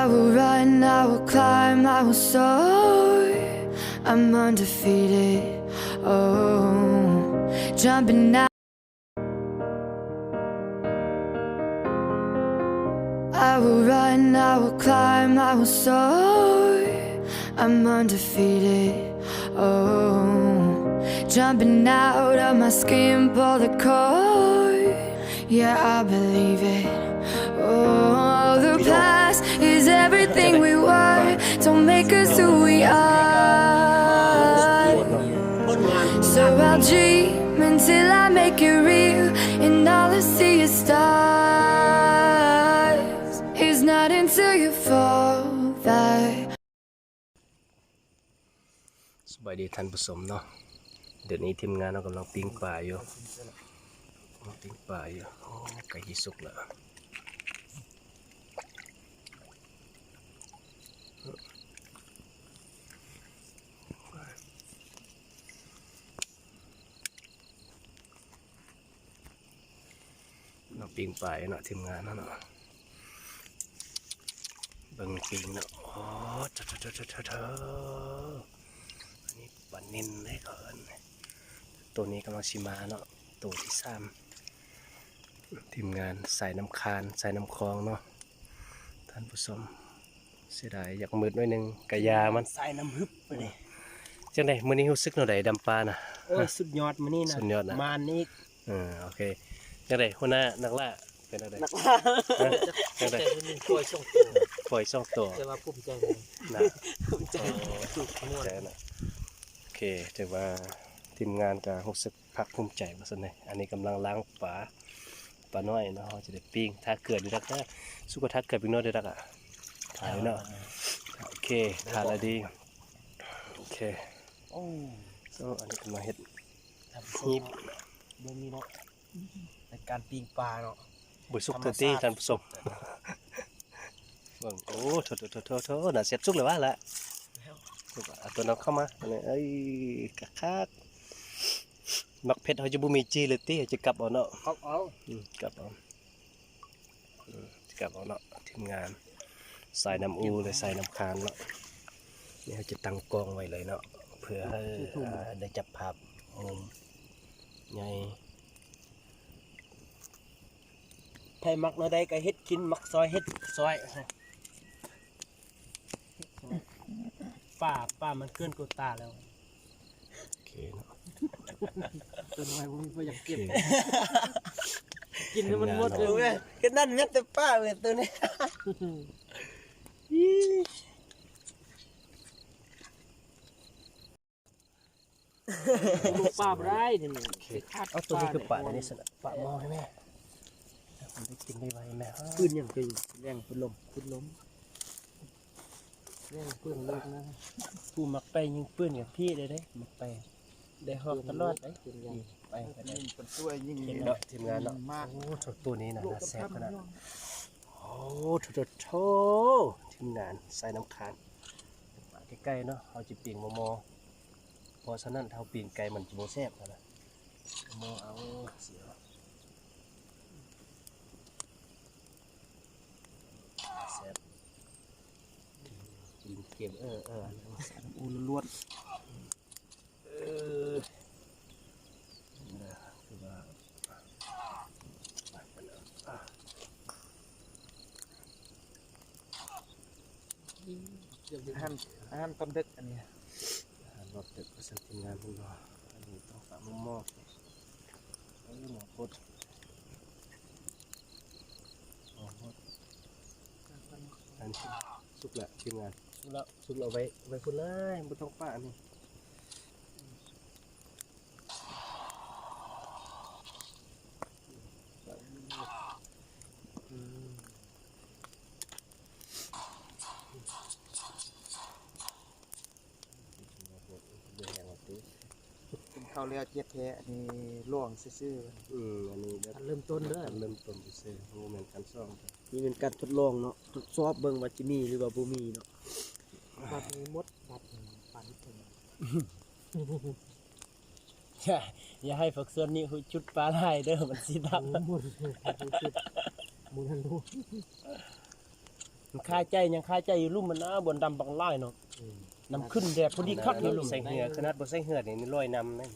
I will run, I will climb, I will soar. I'm undefeated. Oh, jumping out. I will run, I will climb, I will soar. I'm undefeated. Oh, jumping out of my skin, pull the cord. Yeah, I believe it. Oh, the past is everything we were. Don't make us who we are. So I'll dream until I make it real, and all I see is stars. It's not until you fall that สบายดีท่านผู้ชมเนาะเดี๋ยวนี้ทีมงานเรากำลังปิ้งปลาอยู่ กำลังปิ้งปลาอยู่โอ้ไก่ที่สุกแล้วเราปิงปลายเนาะทีมงานเนาะเนาะเบิ่งปิงเนาะโอ้เถอะเถอะเถอะเถอะเถอะอันนี้ปลานินเลยก่อนตัวนี้กำลังชิมาเนาะตัวที่สาม ทีมงานใส่น้ำคานใส่น้ำคลองเนาะท่านผู้ชมเสียดายอยากมืดหน่อยหนึงกะยามันใส่น้ำฮึบไปนี่จังไดมื้อนี้รู้สึกหน่อยใดดำปลาน่ะโอ้ยสุดยอดมานี่นะสุดยอดนะมานี่เออโอเคจังไดหัวหน้านักล่าเป็นอะไรนักล่าฮะจังไดแต่มันช่วยช่องตัวปล่อยช่องตัวแต่ว่าภูมิใจเลยนะใจสุดม่วนใจนะโอเคถือว่าทีมงานก็รู้สึกภาคภูมิใจมาสันเลยอันนี้กำลังล้างปลา ปลาน้อยเนาะเราจะได้ปิ้งถ้าเกิดดีรักนะสุกถ้าเกิดปิ้งน้อยดีรักอะถ่ายเนาะโอเคถ่ายอะไรดีโอเคโอ้ so อันนี้กำลังเห็ดทำฮีบเรื่องนี้เนาะในการปิ้งปลาเนาะบุยสุกเถอะที่ท่านผู้ชมเบิ่งโอ้โถโถโถโถโถน่าเสียบสุกเลยว่าละสุกอะเอาตัวน้องเข้ามาอันนี้เอ้ยคักคักๆ มักเผ็ดเขาจะบุมีจีเลยตีจะกลับเอาเนาะเอาเอาอืมกลับเอาอืมกลับเอาเนาะทีมงานใส่น้ำอูเลยใส่น้ำคานเนาะนี่เขาจะตั้งกล้องไว้เลยเนาะเพื่อให้อ่าได้จับภาพมุมใหญ่ไทยมักเนาะได้ก็เฮ็ดกินมักซอยเฮ็ดซอยป้าป้ามันเกินกูตาแล้วโอเคเนาะ ตัวน้อยผมก็อยากโอเคเก็บ กินให้มันหมดเลเว้ยยก็นั่นแม่แต่ป้าเว้ยตัวนี้ลูกป้าบ่ได้นี่นี่คาดเอาตัวนี้คือปะอันนี้สนะปะหม้อให้แม่แล้วผมได้กินไวๆแม่ปืนยังเคยแรงปืนลมปืนล้มแรงปืนเลิกนะผู้มักไปยิงปืนกับพี่เลยเด้มักไป ได้ฮอกตลอดเด้ปืนยังไปก็ได้เป็นช่วยยิ่งเห็นเนาะทีมงานเนาะโอ้โถตัวนี้นะน่าแซ่บขนาดโอ้โถโถโถทีมงานใส่น้ำคานปะใกล้ๆเนาะเอาจิปิ่งโมโมเพราะฉะนั้นเท่าปิ่งไก่มันจะโมแซ่บนะโมเอาเสียแซ่บกินเก็บเออเอออูล้วน หารอาหารตอนดึกอันนี้ อาหารรอบตึกประสานทีมงานพวกเราอันนี้ต้องฝากมุมมอบเออหมอพดหมอพดอันนี้สุกละทีมงานสุกแล้วสุกแล้วเอาไว้ไว้พุ่นเลยไม่ต้องป้านี่ เป็นข้าวเรียวเจ็ดแท้อันนี้ล่วงซื่ออืมอันนี้แบบๆเริ่มต้นเด้อการเริ่มต้นพิเศษโมเมนต์การซ่อมครับนี่เป็นการทดลองเนาะทดสอบเบิ่งว่าจะมีหรือว่าบ่มีเนาะบัดนี้มดบัดนี้ปันถึงอย่าอย่าให้ฝักส่วนนี้จุดปลาไหลเด้อมันสิดับมุนมุนมุนรู้มันคาใจยังคาใจอยู่ลุ่มมันนะบนดำบังไล่เนาะน้ำขึ้นแดดพอดีคักอยู่ลุ่มใส่เหือขนาดบ่ใส่เหือนี่นี่ลอยนำนะ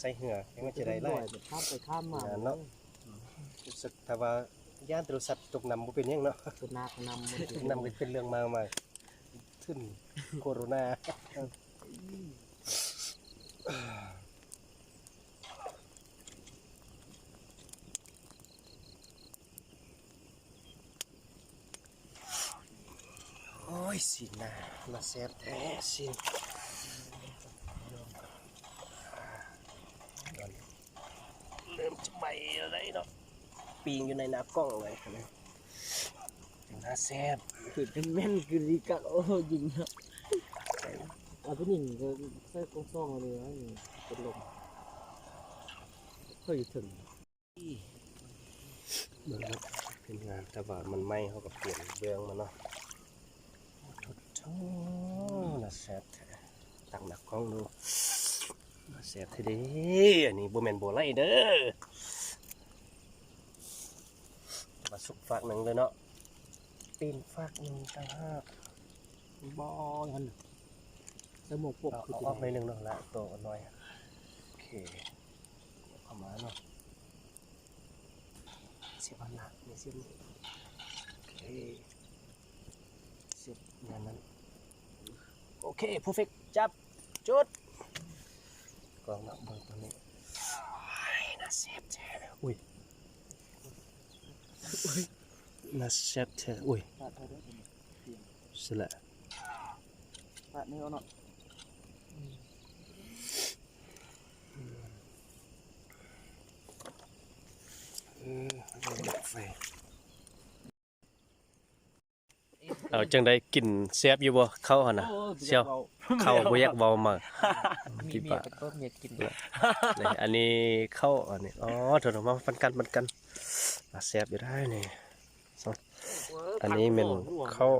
ใส่เหือยังว่าจะได้ไล่ข้ามไปข้ามมาเนาะรู้สึกถ้าว่าย่านตรุสัตว์ตกน้ำบ่เป็นหยังเนาะเป็นนาคนำมันตกน้ำก็เป็นเรื่องมาใหม่ขึ้นโคโรนาโอ้ยสินะมาแซ่บแท้สิเริ่มจะใบอะไรเนาะ ปีงอยู่ในน้ำกล้องเลยนะน่าแซ่บคือเป็นแม่นคือดีกักโอ้ยิงครับเอาไปหนึ่งก็ใส่กองซ่องเลยนะเป็นลมเคยถึงเบิ่งแล้วเป็นงานแต่ว่ามันไหม้เขากับเปลี่ยนเบื้องมันเนาะทุดโธ่น่าแซ่บแท้ตั้งหนักกล้องดูน่าแซ่บทีเดีอันนี้บ่แม่นบ่ไรเด้อมา สุกฝากหนึ่งเลยเนาะปีนฝากหนึ่งต่างหากบอยันสมองปกเอาคือเอาเป็นออกไปหนึ่งเนาะละโตกันหน่อยโอเคเอามาเนาะเสียบอันละนี่เสียบนี่โอเคเสียบงานนั้นโอเค perfect จับจุดกล้องนับเบิ่งตัวนี้โอ้ยน่าเสียบแท้อุ้ย น่าเสียบแท้อุ้ยปาดเท่านั้นสละปาดนี่เอาเนาะเอาจังได้กินแซ่บอยู่บ่เข้าหั่นน่ะเชี่ยวเข้าบ่อยากเว้ามามีพี่เมีปะยเป็นต้นเมียกินนี่อันนี้เข้าอันนี้อ๋อโถนมาปันกันปันกันอะ แซ่บอยู่ได้นี่สองอันนี้เป็นข้าว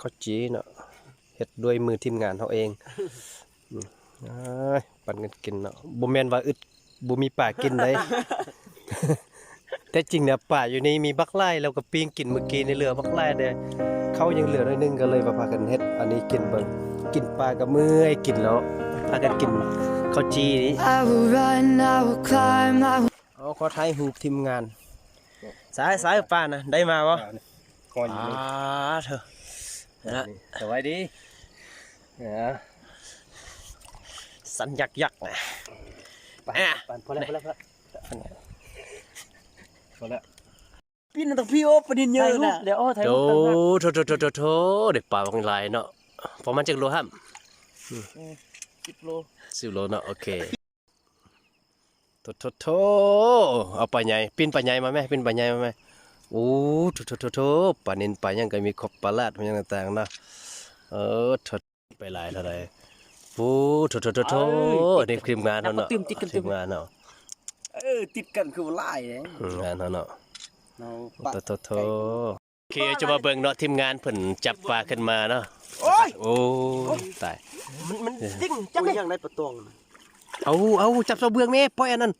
ข้าวจีเนาะเฮ็ดด้วยมือทีมงานเฮาเองอืมอ้ายปันกันกินเนาะบ่แม่นว่าอึดบ่มีป่ากินได้แต่จริงเนี่ยป่าอยู่นี่มีบักไล่แล้วก็ปิ้งกินเมื่อกี้ในเรือบักไล่เด้เขายังเหลือหน้อยหนึงก็เลยว่าพากันเฮ็ดอันนี้กินเบิ่งกินปลาก็เมื่อยกินแล้วพากันกินข้าวจีนี่ I will run, I will climb, I will เอาขอถ่ายรูปทีมงาน สายสายป้านะได้มาบ่คอยอ่าเถอะนะสวัสดีเนี่ยสันยักยักนะอะปานพอแล้วพอแล้วพอแล้วพอแล้วพี่นั่นต้องพี่โอ้ประเด็นเยอะนะเดี๋ยวโอ้ถ่ายโดรูปต่างหากโถโถโถโถโถเด็กป่าบางลายเนาะประมาณจักโลครับสิบโล สิบโลเนาะโอเค โถโถโถเอาปลาใหญ่ปิ้นปลาใหญ่มาไหมปิ้นปลาใหญ่มาไหมโอ้โถโถโถโถปลานินปลายังก็มีครบปลาลาดมันยังต่างๆเนาะเออโถไปหลายเท่าไหร่โอ้โถโถโถโถนี่ทีมงานเนาะเนาะทีมงานเนาะเออติดกันคือไล่เลยอืมงานเนาะเนาะเราโถโถโถโอเคจะมาเบิ่งเนาะทีมงานเพิ่นจับปลาขึ้นมาเนาะโอ้ยโอ้ตายมันมันดิ้งจังเลยยังได้ประตอง เอาเอาจับเสาเบืองแม่ปล่อยอันนั้น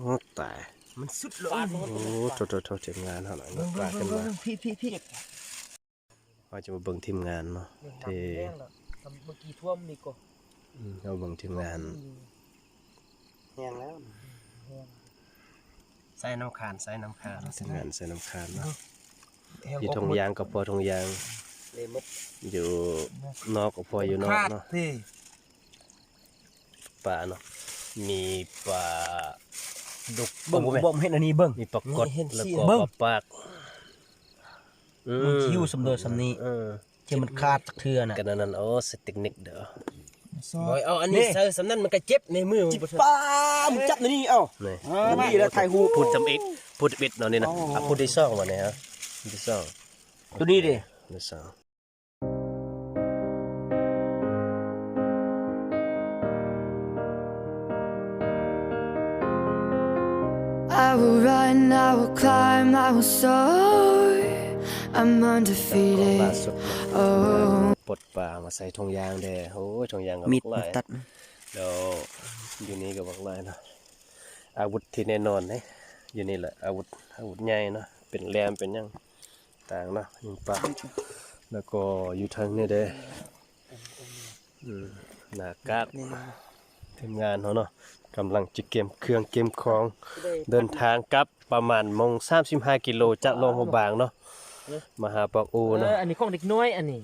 โอ้ตายมันสุดเลยโอ้โถโถโถทีมงานเฮาหน่อยเนาะปลาขึ้นมาพี่พี่พี่ว่าจะมาเบิ่งทีมงานเนาะที่เมื่อกี้ท่วมนี่ก็อืมเราเบิ่งทีมงานแห้งแล้วใส่น้ำคานใส่น้ำคานทีมงานใส่น้ำคานเนาะออยู่ทงยางกับพอทงยาง เลยมดอยู่นอกกับพออยู่นอกเนาะพี่ปลาเนาะมีปลาดุกเบิ่งบ่แม่นบ่มเห็นอันนี้เบิ่งมีปลากดนี่เห็นแล้วสิก็เบิ่ปงลาปากอืมันคิ้วสำเร็จสำนี้เออที่มันขาดเทือน่ะกันนั้นโอ้สเติกนิกเด้อโอ้ยเอาอันนี้ใส่สำนั้นมันก็เจ็บในมือจิบป้ามึงจับในนี่เอ้านี่มันนี่แล้วถ่ายรูปพูดจำเอกพูดบิดเนาะนี่นะอะพูดที่สองวะเนี่ยฮะพูดที่สองตัวนี้ดิที่สอง run, I will climb, I will soar. I'm ล่า undefeated. สุด Oh, ปลดปลามาใส่ทงยางแดโอ้ยทงยางกับมีดบักหลายตัดเดี๋ยวอยู่นี่กับบักหลายเนาะอาวุธที่แน่นอนเนี่ยอยู่นี่แหละอาวุธอาวุธใหญ่เนาะเป็นแรมเป็นหยังต่างเนาะยิงปลาแล้วก็อยู่ทางนี้เด้อืมหน้ากากนี่นะ ทีมงานเขาเนาะกำลังจะเก็บเครื่องเก็บของได้เดินทางกลับประมาณโมง35กิโลจากโรงพยาบาลเนาะมาหาปอกอูเอเนาะออันนี้ของเด็กน้อยอันนี้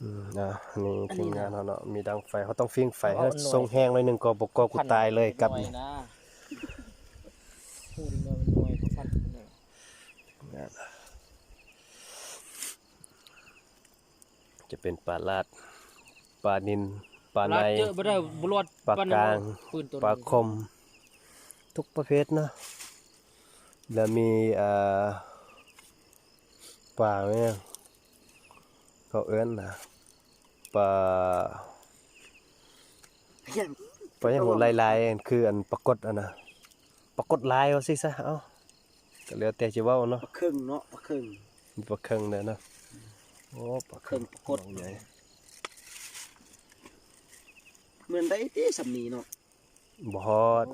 อืมอะนี่ทีมงานเขาเนาะมีดังไฟเขาต้องฟิ้งไฟเอาให้หน่อยทรงแห้งหน่อยหนึงก็บกก็กูตายเลยกลับหน่อนี่ยนะพูดหน่อยหน่อยพันหน่อยจะเป็นปลาลาดปลานิน ปลาในลาดเจอบ่ได้บ่รอดปลากลางปืนตัวนี้ปลาคม ทุกประเภทเนาะแล้วมีอ่าปลาเนี่ยเขาเอื้อนนะปลาปลาอย่างหัวลายๆคืออันปรากฏอันนะปรากฏลายเอาสิซะเอ้าก็แล้วแต่จะเว่าเนาะปลาครึ่งเนาะปลาครึ่งมีปลาเคิงเด้อเนาะโอ้ปลาเคิงปรากฏน้องใหญ่ เหมือนได้ที่สำนีเนาะบอด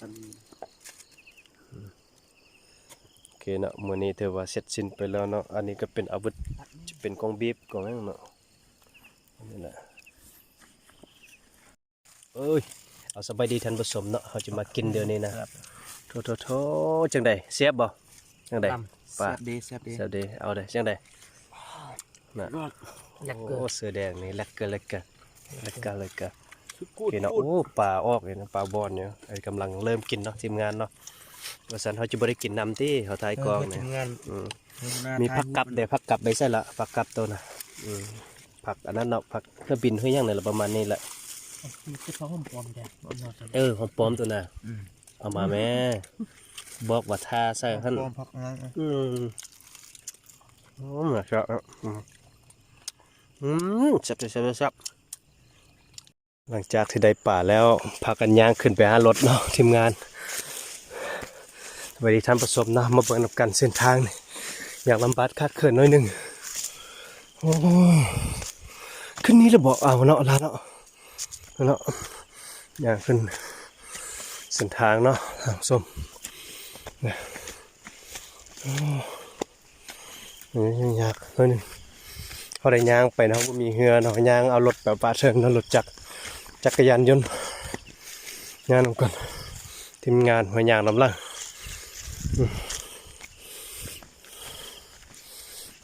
สำนีโอเคเนาะมื้อนี้ถือว่าเสร็จสิ้นไปแล้วเนาะอันนี้ก็เป็นอาวุธจะเป็นกองบีบกองหยังเนาะอันนี้แหละเอ้ยเอาสบายดีท่านผู้ชมเนาะเขาจะมากินเดี๋ยวนี้นะโทโทโทจังไดเสียบบ่จังไดปลาแซ่บเด้แซ่บเด้เสียบเดเอาเด้จังไดน่ะรอดอยากโอ้เกิดเสือแดงนี่แลกเกะแลกเกะ แลกเกะแลกเกะสุดโอกูดเคเนาะกูดโอ้ปลาออกเลยนะปลาบอนเนี่ยไอ้กำลังเริ่มกินเนาะทีมงานเนาะว่าสันเขาจะบริกินนำที่เขาทายกองเนี่ยงานอืมหน้ามีทายผักกับเดี๋ยวผักกับไปใส่ละผักกับตัวน่ะอืมผักอันนั้นเนาะผักเครื่องบินเฮ้ยยังเนี่ยละประมาณนี้แหละมันคือเขาหอมปลอมแดดบ่นอนเออหอมปลอมตัวน่ะอืมเอามาแม่บอกว่าทาใส่ท่านปลอมผักงานอืมโอ้มาครับอืมอืมแซ่บๆแซ่บๆแซ่บ หลังจากที่ได้ป่าแล้วพากันย่างขึ้นไปหารถเนาะทีมงานสวัสดีท่านผู้ชมนะมาเบิ่งนำกันเส้นทางนี่อยากลำบากคาดเขินน่อยหนึ่งโอ้ขึ้นนี้เลยบอกเอาเนาะลาเนาะเนาะอยากขึ้นเส้นทางเนาะทานผู้มเนี่ยโอ้ยังยากน่อยหนึ่งเขาได้ย่างไปเนาะบ่มีเหือเนาะย่างเอารถแบบปลาเชิงเนาะรถจักร จักรยานยนต์ย่างนำกันทีมงานมาย่างนำลัง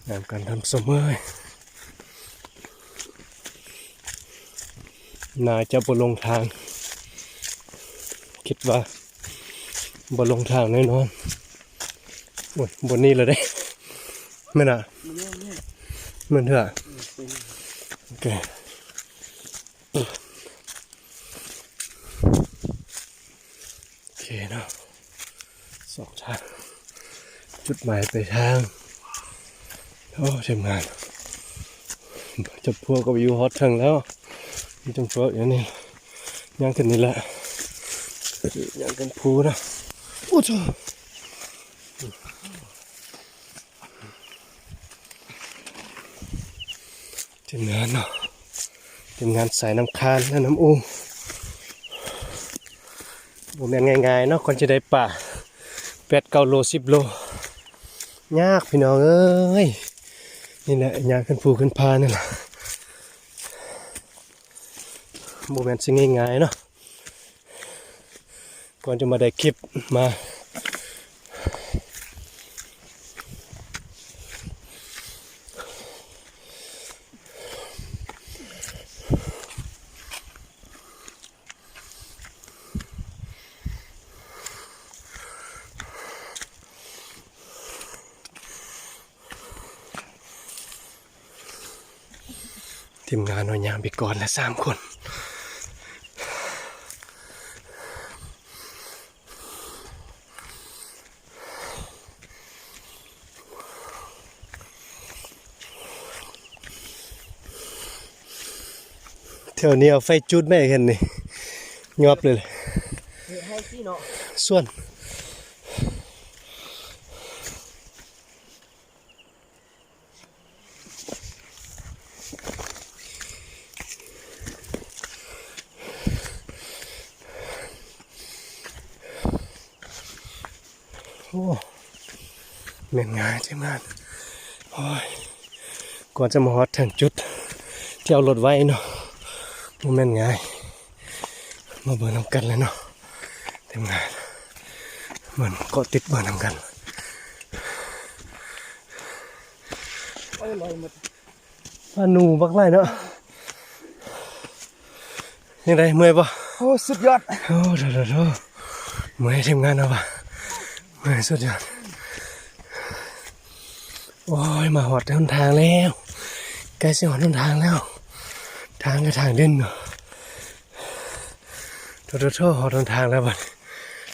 งานการทำเสมอน่าจะบลงทาง คิดว่าบลงทางแน่นอนโอ้ยบนนี้เลยได้ไม่น่ะมันเหมือนเถอะโอเคโอ เคนาะสองทาง จุดหมายไปทาง โอ้ทำงานจะพวกกับอยู่ฮอตถึงแล้วมีจังพวกอย่างนี้ย่างกันนี่แหละย่างกันพูนะโอ้จ้าทีมงานเนาะทีมงานสายน้ำคานและน้ำอู บ่แม่นง่ายๆเนาะคนจะได้ป่าแปดเก้าโลสิบโล ยากพี่น้องเอ้ย นี่แหละยากขึ้นภูขึ้นพานี่แหละโมเมนต์สิง่ายๆเนาะก่อนจะมาได้คลิปมา ทีมงานหน่วยยางไปก่อนและสามคนเที่ยวนี้เอาไฟจุดไม่เห็นนี่ งอบเลยให้ที่เนาะส่วน เม่นง่ายทีมงานโอ้ยก่อนจะมาฮอดถึงจุดที่เอารถไว้เนาะมันแม่นง่าย มาเบิ่งนำกันเลยเนาะทีมงานเหมือนเกาะติดเบิ่งนำกันโอ้ยลอยหมดปลาหนูบักไล่เนาะยังไงเมื่อยปะโอ้สุดยอดโอ้เดี๋ยวเดี๋ยวเดี๋ยวเมื่อยทีมงานเอาปะเมื่อยสุดยอด โอ้ยมาหอดหนทางแล้วใกล้จะหอดหนทางแล้ว ทางก็ทางดินเนาะโทษโทษโทษหอดหนทางแล้วบัด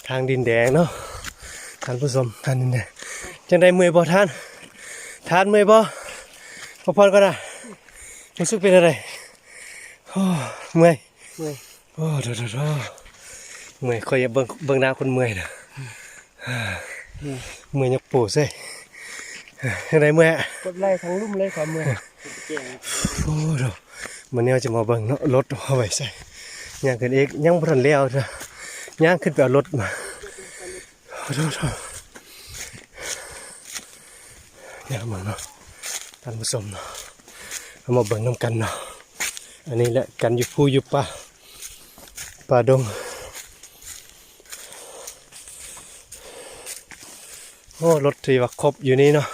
ทางดินแดงเนาะท่านผู้ชมทางดินแดงจังได้เมื่อยบ่ท่านท่านเมื่อยบ่พอพรก็ได้รู้สึกเป็นอะไรโอ้เมื่อยเมื่อยโอ้โถโถโถเมื่อยคอยอย่าเบิ่งเบิ่งหน้าคนเมื่อยนะเมื่อยยกปูใส่ ยังไงเมื่อยอะกดไล่ทั้งลุ่มเลยความเมื่อยโอ้โถมันเนี่ยจะมาเบิ่งเนาะรถเอาไว้ใส่ย่างขึ้นเอกยังบ่ทันแล้วจ้ะย่างขึ้นไปเอารถมาโอ้โถโถย่างมาเนาะท่านผู้ชมเนาะเอามาเบิ่งน้ำกันเนาะอันนี้แหละกันอยู่ภูอยู่ป่าป่าดงโอ้รถที่ว่าครบอยู่นี่เนาะ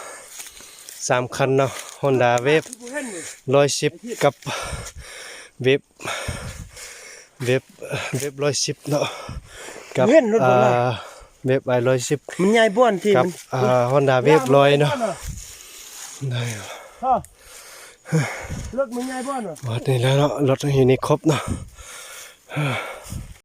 สามคันเนาะฮอนด้าเวฟร้อยสิบกับเวฟเวฟเวฟร้อยสิบเนาะกับอ่าเวฟไอร้อยสิบมันใหญ่บ้วนที่กับมันอ่าฮอนด้าเวฟร้อยเนาะได้ฮะรถมันใหญ่บ้วนเหรอหมดนี่แล้วเนาะรถอยู่นี่ครบเนาะ